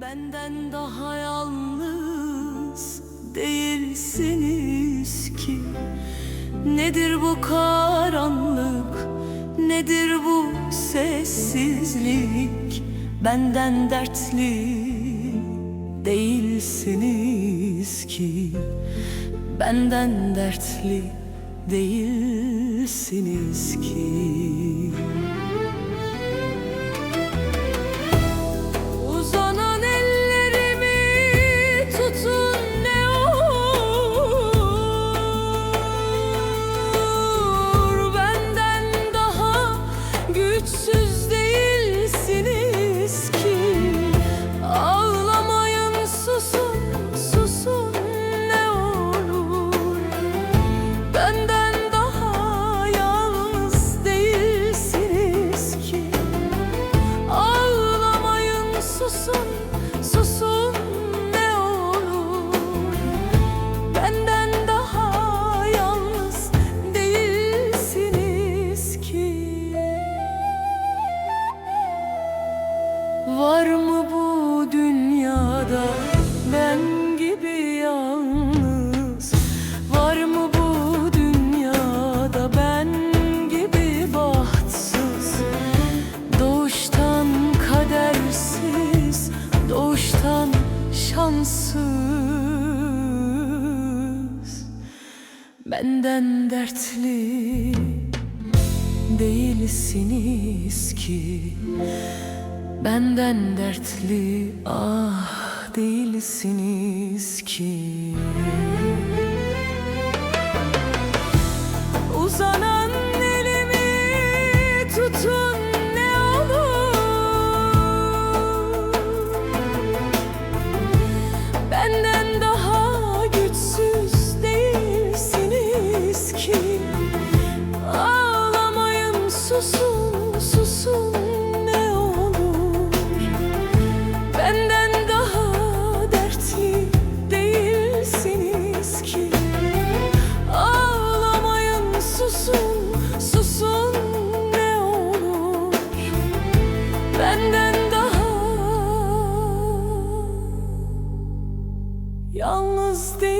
Benden daha yalnız değilsiniz ki. Nedir bu karanlık, nedir bu sessizlik? Benden dertli değilsiniz ki. Benden dertli değilsiniz ki güçsüz dünyada ben gibi yalnız. Var mı bu dünyada ben gibi bahtsız? Doğuştan kadersiz, doğuştan şanssız. Benden dertli değilsiniz ki. Benden dertli ah değilsiniz ki. Uzanan elimi tutun ne olur. Benden daha güçsüz değilsiniz ki. Ağlamayın susun susun daha yalnız değilsiniz